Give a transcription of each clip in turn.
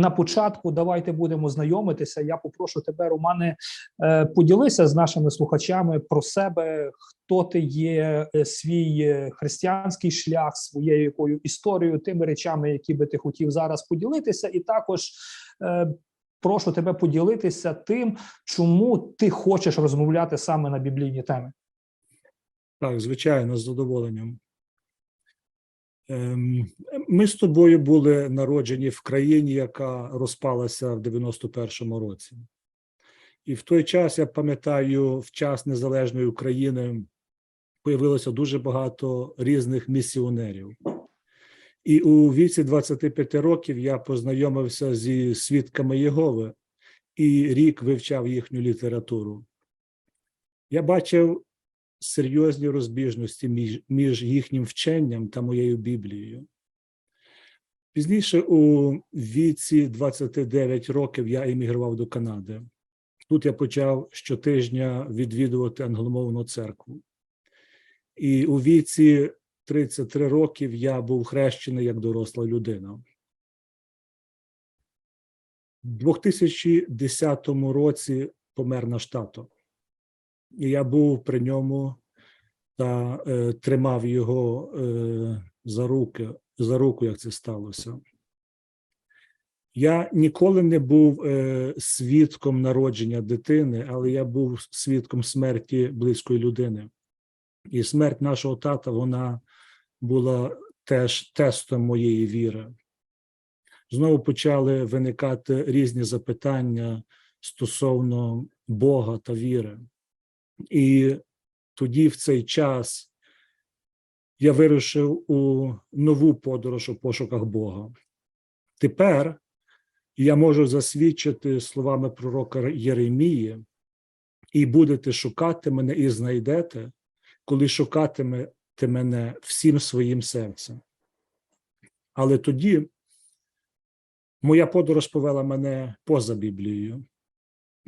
На початку давайте будемо знайомитися. Я попрошу тебе, Романе, е, поділися з нашими слухачами про себе, хто ти є, е, свій е, християнський шлях, своєю якою історією, тими речами, які би ти хотів зараз поділитися, і також прошу тебе поділитися тим, чому ти хочеш розмовляти саме на біблійні теми. Так, звичайно, з задоволенням. Ем, Ми з тобою були народжені в країні, яка розпалася в 91-му році. І в той час, я пам'ятаю, в час незалежної України появилося дуже багато різних місіонерів. І у віці 25 років я познайомився зі свідками Єгови і рік вивчав їхню літературу. Я бачив серйозні розбіжності між, між їхнім вченням та моєю Біблією. Пізніше, у віці 29 років, я емігрував до Канади. Тут я почав щотижня відвідувати англомовну церкву. І у віці 33 років я був хрещений як доросла людина. У 2010 році помер наш тато. Я був при ньому та е, тримав його е, за руки, за руку, як це сталося. Я ніколи не був е, свідком народження дитини, але я був свідком смерті близької людини. І смерть нашого тата вона була теж тестом моєї віри. Знову почали виникати різні запитання стосовно Бога та віри. І тоді, в цей час, я вирушив у нову подорож у пошуках Бога. Тепер я можу засвідчити словами пророка Єремії, і будете шукати мене і знайдете, коли шукатимете мене всім своїм серцем. Але тоді моя подорож повела мене поза Біблією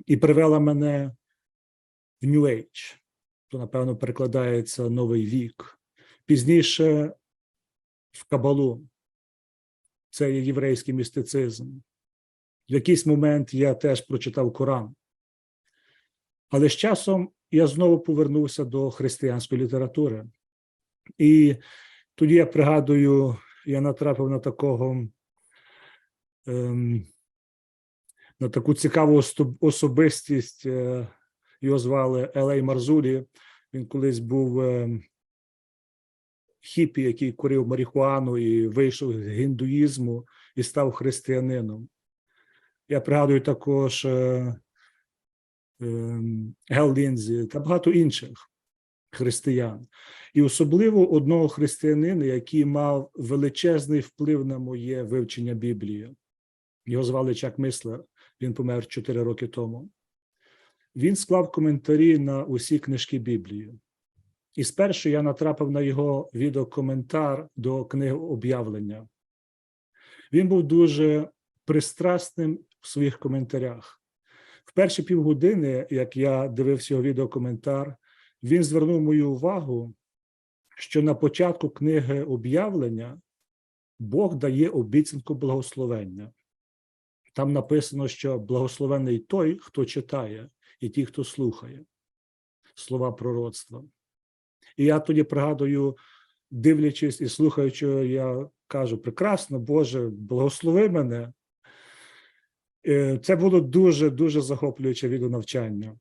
і привела мене в New Age, то, напевно, перекладається новий вік. Пізніше в Кабалу. Це є єврейський містицизм. В якийсь момент я теж прочитав Коран. Але з часом я знову повернувся до християнської літератури. І тоді я пригадую, я натрапив на такого ем, на таку цікаву особистість. Його звали Елей Марзулі. Він колись був е, хіпі, який курив марихуану і вийшов з гіндуїзму і став християнином. Я пригадую також е, е, Гел Лінзі та багато інших християн. І особливо одного християнина, який мав величезний вплив на моє вивчення Біблії. Його звали Чак Мислер. Він помер 4 роки тому. Він склав коментарі на усі книжки Біблії. І спершу я натрапив на його відеокоментар до книги об'явлення. Він був дуже пристрасним в своїх коментарях. В перші півгодини, як я дивився його відеокоментар, він звернув мою увагу, що на початку книги об'явлення Бог дає обіцянку благословення. Там написано, що благословений той, хто читає, і ті, хто слухає слова пророцтва. І я тоді пригадую, дивлячись і слухаючи, я кажу: прекрасно, Боже, благослови мене. Е, Це було дуже дуже захоплююче відеонавчання.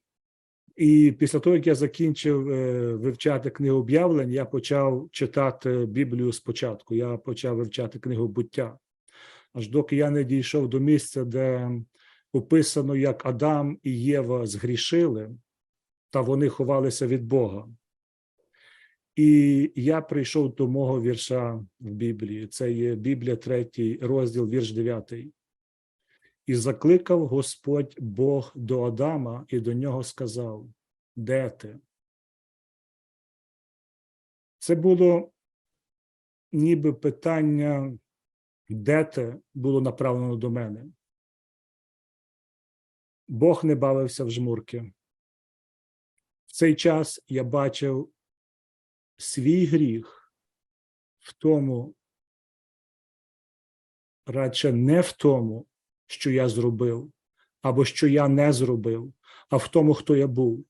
І після того, як я закінчив е, вивчати книгу об'явлень, я почав читати Біблію спочатку. Я почав вивчати книгу буття. Аж доки я не дійшов до місця, де описано, як Адам і Єва згрішили, та вони ховалися від Бога. І я прийшов до мого вірша в Біблії. Це є Біблія, третій розділ, вірш дев'ятий. І закликав Господь Бог до Адама і до нього сказав: Де ти? Це було ніби питання, де ти було направлено до мене. Бог не бавився в жмурки. В цей час я бачив свій гріх в тому, радше не в тому, що я зробив, або що я не зробив, а в тому, хто я був.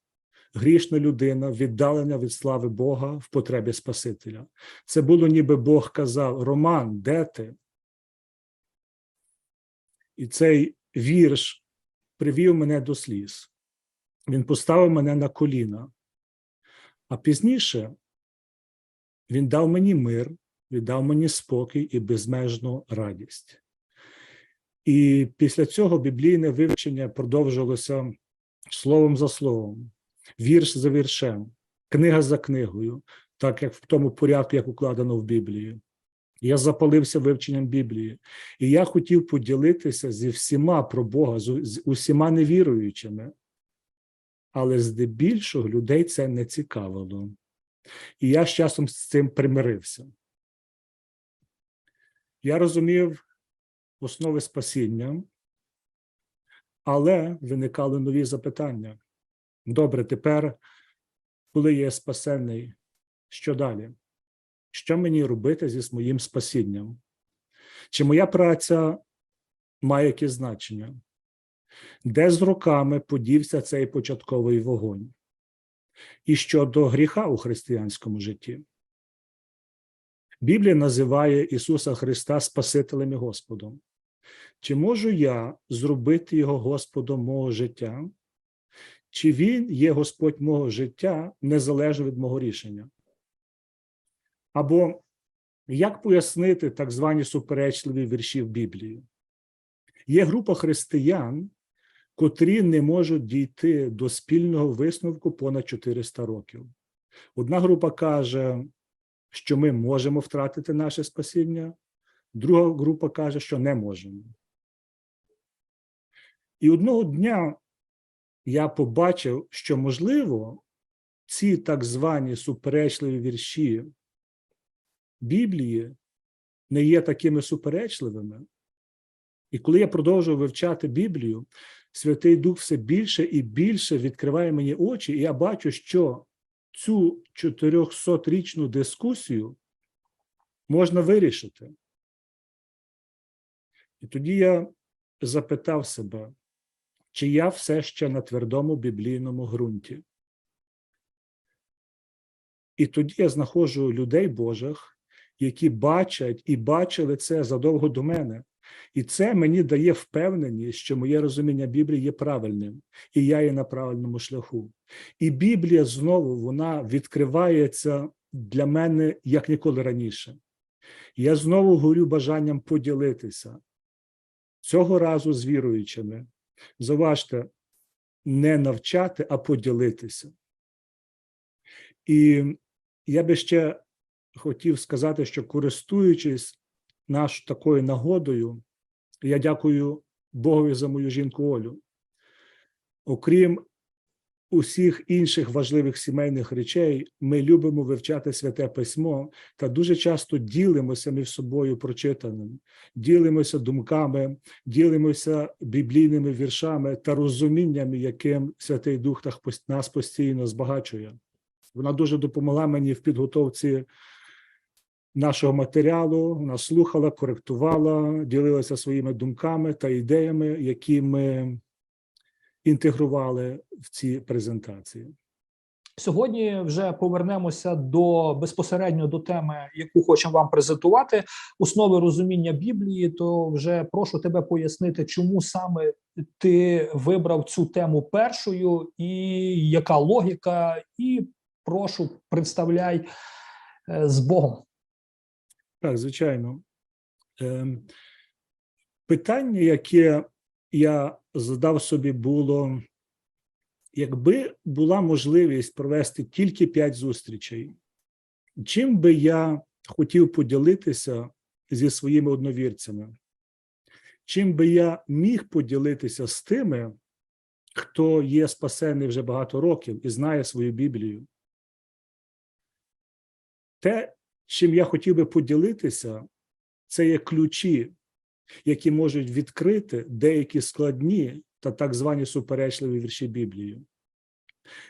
Грішна людина, віддалена від слави Бога в потребі Спасителя. Це було ніби Бог казав: Роман, де ти? І цей вірш привів мене до сліз. Він поставив мене на коліна. А пізніше він дав мені мир, він дав мені спокій і безмежну радість. І після цього біблійне вивчення продовжилося словом за словом, вірш за віршем, книга за книгою, так як в тому порядку, як укладено в Біблії. Я запалився вивченням Біблії, і я хотів поділитися зі всіма про Бога, з усіма невіруючими, але здебільшого людей це не цікавило. І я з часом з цим примирився. Я розумів основи спасіння, але виникали нові запитання. Добре, тепер, коли я спасений, що далі? Що мені робити зі моїм спасінням? Чи моя праця має якесь значення? Де з роками подівся цей початковий вогонь? І щодо гріха у християнському житті? Біблія називає Ісуса Христа Спасителем і Господом. Чи можу я зробити Його Господом мого життя? Чи Він є Господь мого життя незалежно від мого рішення? Або як пояснити так звані суперечливі вірші в Біблії? Є група християн, котрі не можуть дійти до спільного висновку понад 400 років. Одна група каже, що ми можемо втратити наше спасіння, друга група каже, що не можемо. І одного дня я побачив, що, можливо, ці так звані суперечливі вірші Біблії не є такими суперечливими. І коли я продовжував вивчати Біблію, Святий Дух все більше і більше відкриває мені очі, і я бачу, що цю 400-річну дискусію можна вирішити. І тоді я запитав себе, чи я все ще на твердому біблійному ґрунті. І тоді я знаходжу людей Божих, які бачать і бачили це задовго до мене. І це мені дає впевненість, що моє розуміння Біблії є правильним, і я є на правильному шляху. І Біблія знову вона відкривається для мене як ніколи раніше. Я знову горю бажанням поділитися цього разу з віруючими. Заважте, не навчати, а поділитися. І я би ще хотів сказати, що користуючись наш такою нагодою, я дякую Богові за мою жінку Олю. Окрім усіх інших важливих сімейних речей, ми любимо вивчати святе письмо та дуже часто ділимося між собою прочитаним, ділимося думками, ділимося біблійними віршами та розуміннями, яким Святий Дух нас постійно збагачує. Вона дуже допомогла мені в підготовці нашого матеріалу. Вона слухала, коректувала, ділилася своїми думками та ідеями, які ми інтегрували в ці презентації. Сьогодні вже повернемося до безпосередньо до теми, яку хочемо вам презентувати. Основи розуміння Біблії. То вже прошу тебе пояснити, чому саме ти вибрав цю тему першою, і яка логіка, і прошу представляй е, з Богом. Так, звичайно. Ем, питання, яке я задав собі, було: якби була можливість провести тільки п'ять зустрічей, чим би я хотів поділитися зі своїми одновірцями? Чим би я міг поділитися з тими, хто є спасений вже багато років і знає свою Біблію? Те, чим я хотів би поділитися, це є ключі, які можуть відкрити деякі складні та так звані суперечливі вірші Біблії.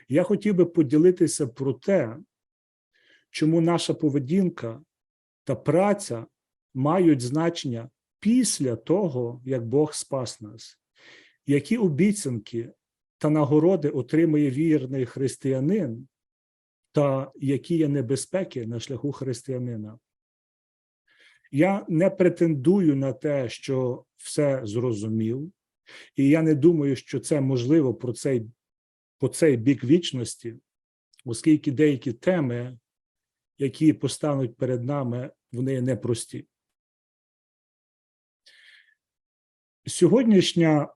Я хотів би поділитися про те, чому наша поведінка та праця мають значення після того, як Бог спас нас, які обіцянки та нагороди отримує вірний християнин, та які є небезпеки на шляху християнина. Я не претендую на те, що все зрозумів, і я не думаю, що це можливо про цей, по цей бік вічності, оскільки деякі теми, які постануть перед нами, вони непрості. Сьогоднішня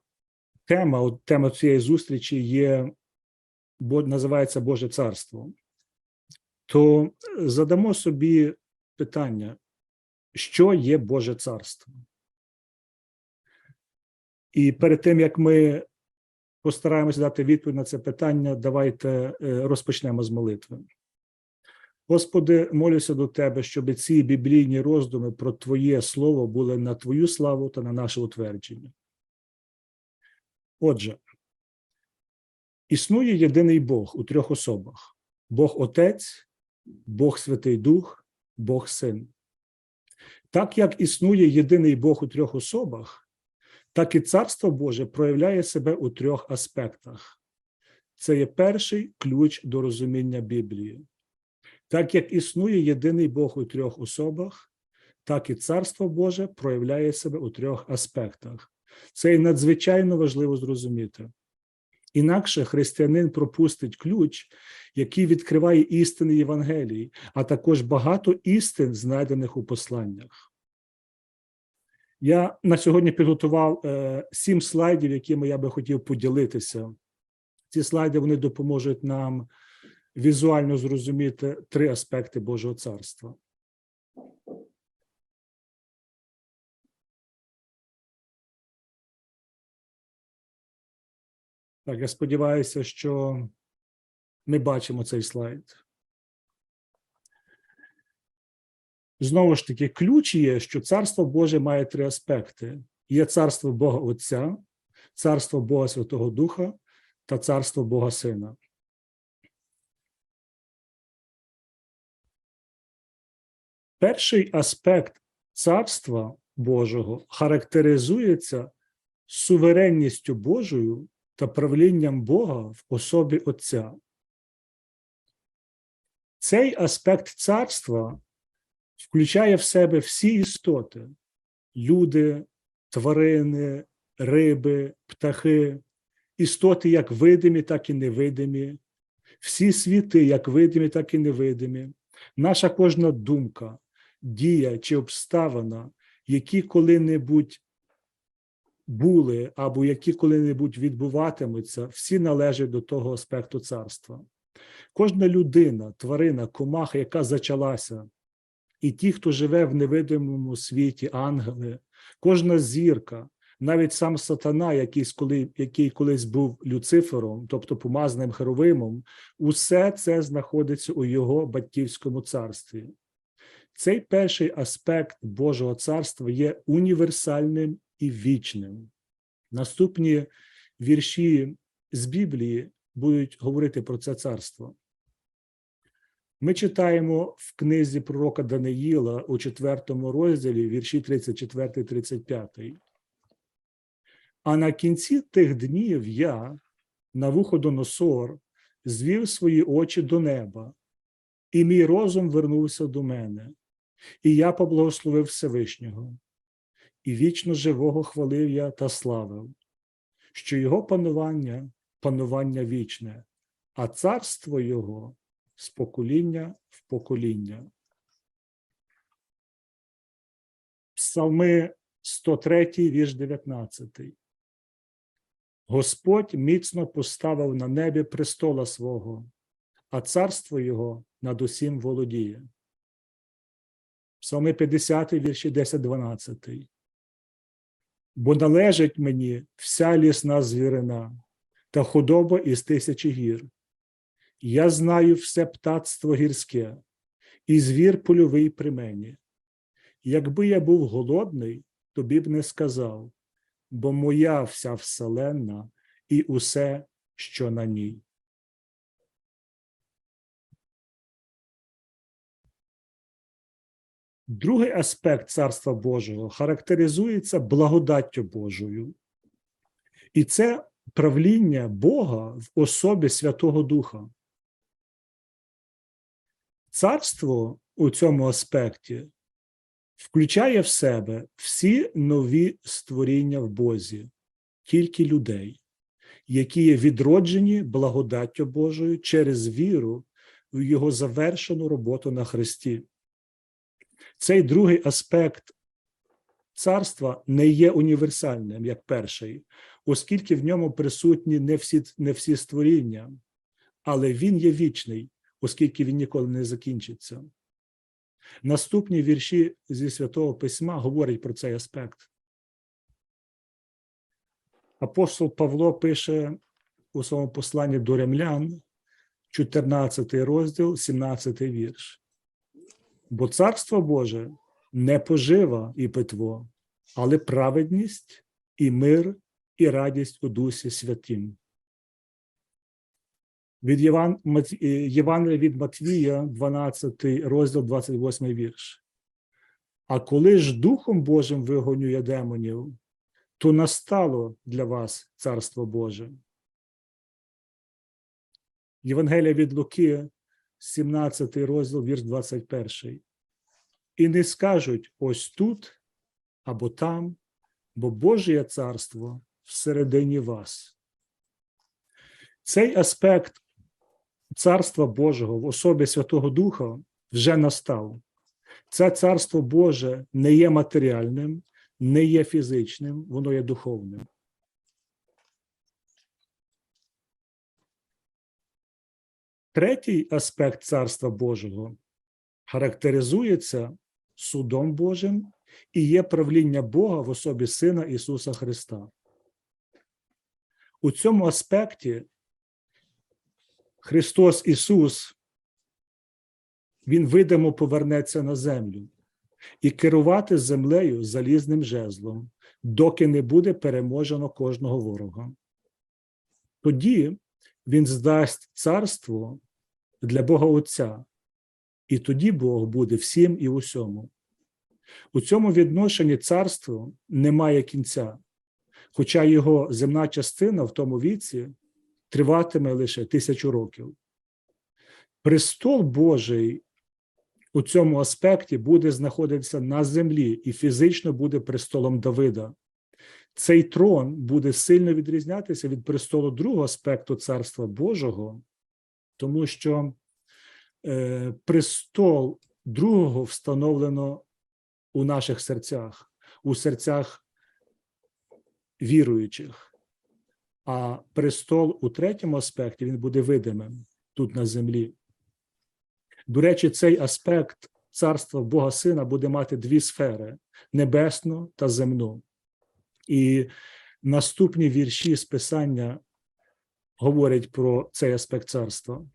тема, тема цієї зустрічі є, називається Боже Царство. То задамо собі питання, що є Боже Царство? І перед тим як ми постараємося дати відповідь на це питання, давайте е, розпочнемо з молитви. Господи, молюся до Тебе, щоб ці біблійні роздуми про Твоє Слово були на Твою славу та на наше утвердження. Отже, існує єдиний Бог у трьох особах: Бог Отець, Бог Святий Дух, Бог Син. Так як існує єдиний Бог у трьох особах, так і Царство Боже проявляє себе у трьох аспектах. Це є перший ключ до розуміння Біблії. Так як існує єдиний Бог у трьох особах, так і Царство Боже проявляє себе у трьох аспектах. Це є надзвичайно важливо зрозуміти. Інакше християнин пропустить ключ, який відкриває істини Євангелії, а також багато істин, знайдених у посланнях. Я на сьогодні підготував е, сім слайдів, якими я би хотів поділитися. Ці слайди вони допоможуть нам візуально зрозуміти три аспекти Божого царства. Так, я сподіваюся, що ми бачимо цей слайд. Знову ж таки, ключ є, що царство Боже має три аспекти: є царство Бога Отця, царство Бога Святого Духа та царство Бога Сина. Перший аспект царства Божого характеризується суверенністю Божою та правлінням Бога в особі Отця. Цей аспект царства включає в себе всі істоти: люди, тварини, риби, птахи, істоти як видимі, так і невидимі, всі світи, як видимі, так і невидимі, наша кожна думка, дія чи обставина, які коли-небудь були або які коли-небудь відбуватимуться, всі належать до того аспекту царства. Кожна людина, тварина, комаха, яка зачалася, і ті, хто живе в невидимому світі, ангели, кожна зірка, навіть сам сатана, який, коли, який колись був Люцифером, тобто помазним херовимом, усе це знаходиться у його батьківському царстві. Цей перший аспект Божого царства є універсальним і вічним. Наступні вірші з Біблії будуть говорити про це царство. Ми читаємо в книзі пророка Даниїла у 4 розділі вірші 34-35. А на кінці тих днів я, Навуходоносор, звів свої очі до неба, і мій розум вернувся до мене, і я поблагословив Всевишнього, і вічно живого хвалив я та славив, що його панування панування вічне, а царство його з покоління в покоління. Псалми 103, вірш 19. Господь міцно поставив на небі престола свого, а царство його над усім володіє. Псалми 50, вірші 10, 12. Бо належить мені вся лісна звірина та худоба із тисячі гір. Я знаю все птацтво гірське, і звір польовий при мені. Якби я був голодний, тобі б не сказав, бо моя вся вселенна і усе, що на ній. Другий аспект Царства Божого характеризується благодаттю Божою. І це правління Бога в особі Святого Духа. Царство у цьому аспекті включає в себе всі нові створіння в Бозі, тільки людей, які є відроджені благодаттю Божою через віру в його завершену роботу на Христі. Цей другий аспект царства не є універсальним, як перший, оскільки в ньому присутні не всі, не всі створіння, але він є вічний, оскільки він ніколи не закінчиться. Наступні вірші зі Святого Письма говорять про цей аспект. Апостол Павло пише у своєму посланні до римлян, 14 розділ, 17 вірш. Бо царство Боже не пожива і питво, але праведність і мир, і радість у Дусі Святім. Від. Е, Євангелія від Матвія, 12 розділ, 28 вірш. А коли ж Духом Божим вигонює демонів, то настало для вас Царство Боже. Євангелія від Луки, 17 розділ, вірш 21. І не скажуть ось тут або там, бо Божє царство всередині вас. Цей аспект Царства Божого в особі Святого Духа вже настав. Це царство Боже не є матеріальним, не є фізичним, воно є духовним. Третій аспект Царства Божого характеризується судом Божим і є правління Бога в особі Сина Ісуса Христа. У цьому аспекті Христос Ісус, Він видимо повернеться на землю і керувати землею залізним жезлом, доки не буде переможено кожного ворога. Тоді Він здасть царство для Бога Отця, і тоді Бог буде всім і усьому. У цьому відношенні царство не має кінця, хоча його земна частина в тому віці триватиме лише тисячу років. Престол Божий у цьому аспекті буде знаходитися на землі і фізично буде престолом Давида. Цей трон буде сильно відрізнятися від престолу другого аспекту Царства Божого, тому що е, престол другого встановлено у наших серцях, у серцях віруючих. А престол у третьому аспекті він буде видимим тут на землі. До речі, цей аспект царства Бога Сина буде мати дві сфери: небесну та земну. І наступні вірші з Писання говорять про цей аспект царства.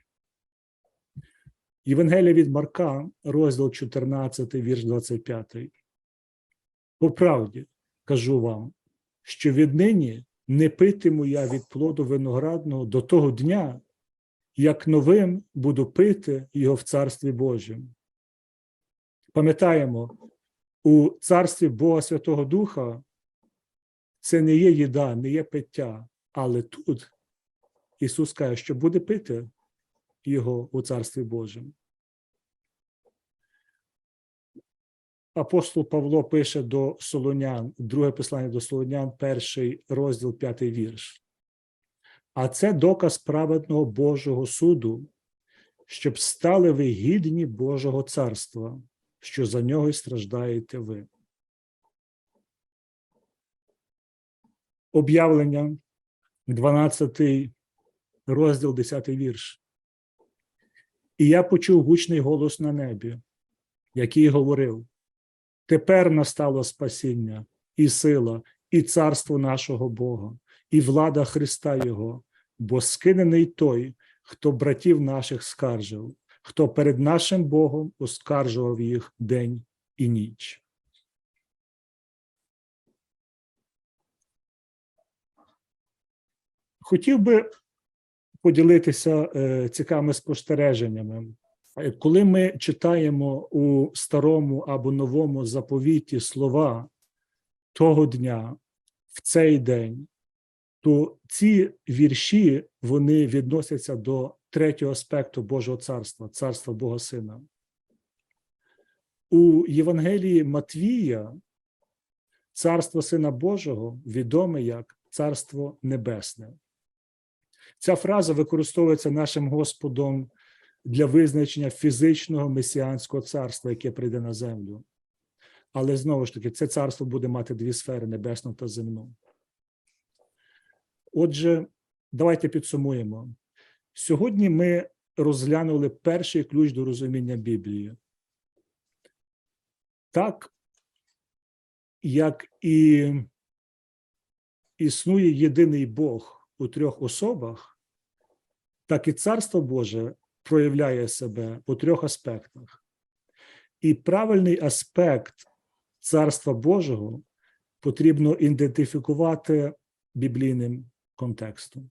Євангелія від Марка, розділ 14, вірш 25. По правді кажу вам, що віднині не питиму я від плоду виноградного до того дня, як новим буду пити його в Царстві Божому. Пам'ятаємо, у царстві Бога Святого Духа це не є їда, не є пиття, але тут Ісус каже, що буде пити його у Царстві Божому. Апостол Павло пише до Солонян, друге послання до Солонян, перший розділ, п'ятий вірш. А це доказ праведного Божого суду, щоб стали ви гідні Божого царства, що за нього й страждаєте ви. Об'явлення, 12 розділ, 10 вірш. І я почув гучний голос на небі, який говорив: Тепер настало спасіння, і сила, і царство нашого Бога, і влада Христа Його, бо скинений той, хто братів наших скаржив, хто перед нашим Богом оскаржував їх день і ніч. Хотів би поділитися е, цікавими спостереженнями Е, Коли ми читаємо у старому або новому заповіті слова того дня, в цей день, то ці вірші вони відносяться до третього аспекту Божого царства, царства Бога Сина. У Євангелії Матвія царство Сина Божого відоме як Царство Небесне. Ця фраза використовується нашим Господом для визначення фізичного месіанського царства, яке прийде на землю. Але знову ж таки, це царство буде мати дві сфери небесну та земну. Отже, давайте підсумуємо. Сьогодні ми розглянули перший ключ до розуміння Біблії. Так, як і існує єдиний Бог у трьох особах, так і Царство Боже проявляє себе у трьох аспектах. І правильний аспект Царства Божого потрібно ідентифікувати біблійним контекстом.